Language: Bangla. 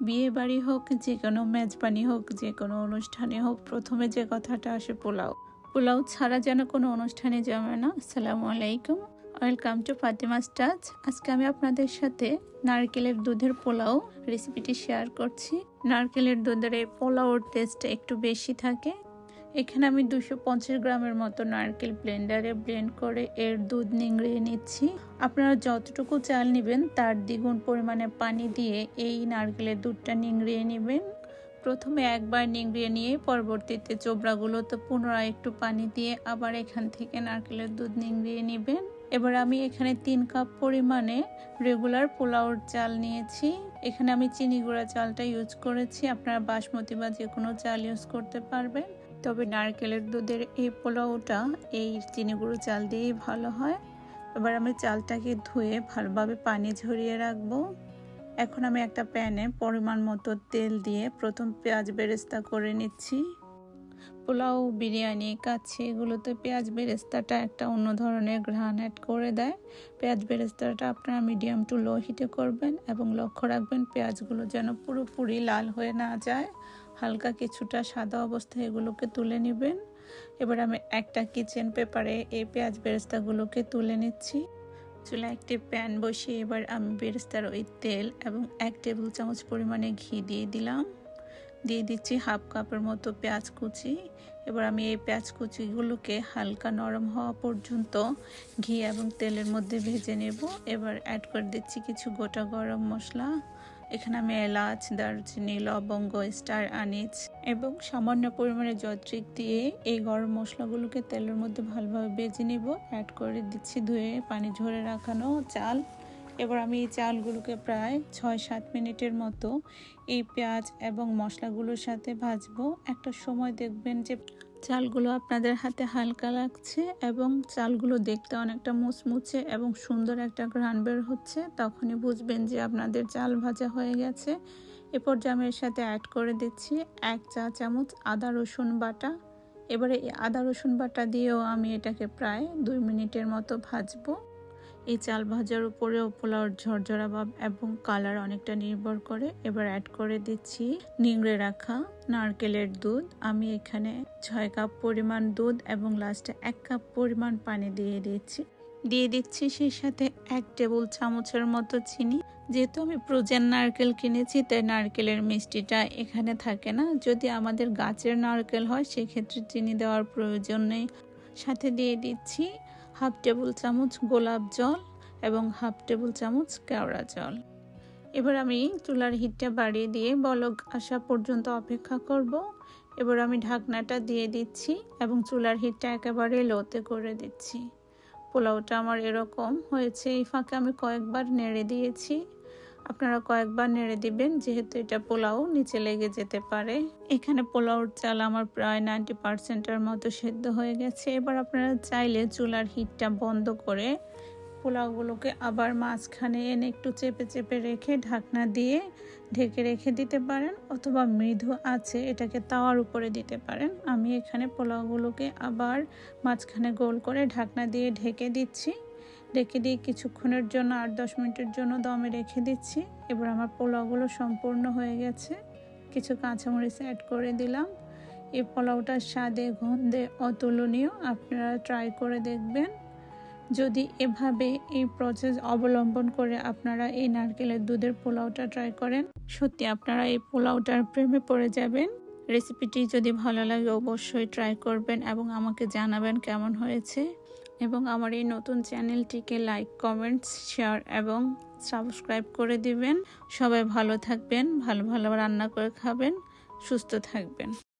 বিয়ে বাড়ি হোক, যে কোনো মেজবানি হোক, যে কোনো অনুষ্ঠানে হোক, প্রথমে যে কথাটা আসে পোলাও। পোলাও ছাড়া যেন কোনো অনুষ্ঠানে জমে না। আসসালামু আলাইকুম। ওয়েলকাম টু ফাতিমা স্টাচ আজকে আমি আপনাদের সাথে নারকেলের দুধের পোলাও রেসিপিটি শেয়ার করছি। নারকেলের দুধের এই পোলাওর টেস্ট একটু বেশি থাকে এখানে আমি দুশো পঞ্চাশ গ্রামের মতো নারকেল ব্লেন্ডারে ব্লেন্ড করে এর দুধ নিংড়িয়ে নিচ্ছি। আপনারা যতটুকু চাল নেবেন, তার দ্বিগুণ পরিমাণে পানি দিয়ে এই নারকেলের দুধটা নিংড়িয়ে নেবেন। প্রথমে একবার নিংড়িয়ে নিয়ে পরবর্তীতে চোবড়াগুলো তো পুনরায় একটু পানি দিয়ে আবার এখান থেকে নারকেলের দুধ নিংড়িয়ে নেবেন। এবার আমি এখানে তিন কাপ পরিমাণে রেগুলার পোলাওর চাল নিয়েছি। এখানে আমি চিনি গুঁড়া চালটা ইউজ করেছি। আপনারা বাসমতি বা যে কোনো চাল ইউজ করতে পারবেন। তবে নারকেলের দুধের এই পোলাওটা এই চিনি গুঁড়ো চাল দিয়েই ভালো হয়। এবার আমি চালটাকে ধুয়ে ভালোভাবে পানি ঝরিয়ে রাখব। এখন আমি একটা প্যানে পরিমাণ মতো তেল দিয়ে প্রথম পেঁয়াজ বেরেস্তা করে নিচ্ছি। পোলাও, বিরিয়ানি কাচ্ছি এগুলোতে পেঁয়াজ বেরেস্তাটা একটা অন্য ধরনের ঘ্রাণ অ্যাড করে দেয়। পেঁয়াজ বেরেস্তাটা আপনারা মিডিয়াম টু লো হিটে করবেন এবং লক্ষ্য রাখবেন পেঁয়াজগুলো যেন পুরোপুরি লাল হয়ে না যায়। হালকা কিছুটা সাদা অবস্থায় এগুলোকে তুলে নেবেন। এবার আমি একটা কিচেন পেপারে এই পেঁয়াজ বেরেস্তাগুলোকে তুলে নিচ্ছি। চুলা একটি প্যান বসিয়ে এবার আমি বেরেস্তার ওই তেল এবং এক টেবিল চামচ পরিমাণে ঘি দিয়ে দিলাম। দিয়ে দিচ্ছি হাফ কাপের মতো পেঁয়াজ কুচি। এবার আমি এই পেঁয়াজ কুচিগুলোকে হালকা নরম হওয়া পর্যন্ত ঘি এবং তেলের মধ্যে ভেজে নেব। এবার অ্যাড করে দিচ্ছি কিছু গোটা গরম মশলা। এখানে আমি এলাচ, দারচিনি, লবঙ্গ, স্টার, আনিচ এবং সামান্য পরিমাণে জয়ত্রিক দিয়ে এই গরম মশলাগুলোকে তেলের মধ্যে ভালোভাবে বেজে নেব। অ্যাড করে দিচ্ছি ধুয়ে পানি ঝরে রাখানো চাল। এবার আমি এই চালগুলোকে প্রায় ছয় সাত মিনিটের মতো এই পেঁয়াজ এবং মশলাগুলোর সাথে ভাজবো। একটা সময় দেখবেন যে চালগুলো আপনাদের হাতে হালকা লাগছে এবং চালগুলো দেখতে অনেকটা মুচমুচে এবং সুন্দর একটা ঘ্রাণ বের হচ্ছে, তখনই বুঝবেন যে আপনাদের চাল ভাজা হয়ে গেছে। এরপর জামের সাথে অ্যাড করে দিচ্ছি এক চা চামচ আদা রসুন বাটা। এবারে আদা রসুন বাটা দিয়েও আমি এটাকে প্রায় দুই মিনিটের মতো ভাজবো। এই চাল ভাজার উপরেও পোলাওর ঝরঝরা ভাব এবং কালার অনেকটা নির্ভর করে। এবার অ্যাড করে দিচ্ছি নিংড়ে রাখা নারকেলের দুধ। আমি এখানে ছয় কাপ পরিমাণ দুধ এবং লাস্টে এক কাপ পরিমাণ পানি দিয়ে দিচ্ছি দিয়ে দিচ্ছি সেই সাথে এক টেবিল চামচের মতো চিনি। যেহেতু আমি প্রোজেন নারকেল কিনেছি, তাই নারকেলের মিষ্টিটা এখানে থাকে না। যদি আমাদের গাছের নারকেল হয়, সেক্ষেত্রে চিনি দেওয়ার প্রয়োজন নেই। সাথে দিয়ে দিচ্ছি হাফ টেবিল চামচ গোলাপ জল এবং হাফ টেবিল চামচ কেওড়া জল। এবার আমি চুলার হিটটা বাড়িয়ে দিয়ে বলক আসা পর্যন্ত অপেক্ষা করব। এবার আমি ঢাকনাটা দিয়ে দিচ্ছি এবং চুলার হিটটা একেবারে লোতে করে দিচ্ছি। পোলাওটা আমার এরকম হয়েছে, এই ফাঁকে আমি কয়েকবার নেড়ে দিয়েছি। আপনারা কয়েকবার নেড়ে দিবেন, যেহেতু এটা পোলাও নিচে লেগে যেতে পারে। এখানে পোলাওর চাল আমার প্রায় নাইনটি পার্সেন্টের মতো সেদ্ধ হয়ে গেছে। এবার আপনারা চাইলে চুলার হিটটা বন্ধ করে পোলাওগুলোকে আবার মাঝখানে এনে একটু চেপে চেপে রেখে ঢাকনা দিয়ে ঢেকে রেখে দিতে পারেন, অথবা মৃদু আছে এটাকে তাওয়ার উপরে দিতে পারেন। আমি এখানে পোলাওগুলোকে আবার মাঝখানে গোল করে ঢাকনা দিয়ে ঢেকে দিচ্ছি। রেখে দিয়ে কিছুক্ষণের জন্য আট দশ মিনিটের জন্য দমে রেখে দিচ্ছি। এবার আমার পোলাওগুলো সম্পূর্ণ হয়ে গেছে। কিছু কাঁচামরিচ অ্যাড করে দিলাম। এই পোলাওটার স্বাদে, গন্ধে অতুলনীয়। আপনারা ট্রাই করে দেখবেন। যদি এভাবে এই প্রসেস অবলম্বন করে আপনারা এই নারকেলের দুধের পোলাওটা ট্রাই করেন, সত্যি আপনারা এই পোলাওটার প্রেমে পড়ে যাবেন। রেসিপিটি যদি ভালো লাগে অবশ্যই ট্রাই করবেন এবং আমাকে জানাবেন কেমন হয়েছে। এবং আমার এই নতুন চ্যানেলটিকে লাইক কমেন্টস শেয়ার এবং সাবস্ক্রাইব করে দিবেন। সবাই ভালো থাকবেন, ভালো ভালো রান্না করে খাবেন, সুস্থ থাকবেন।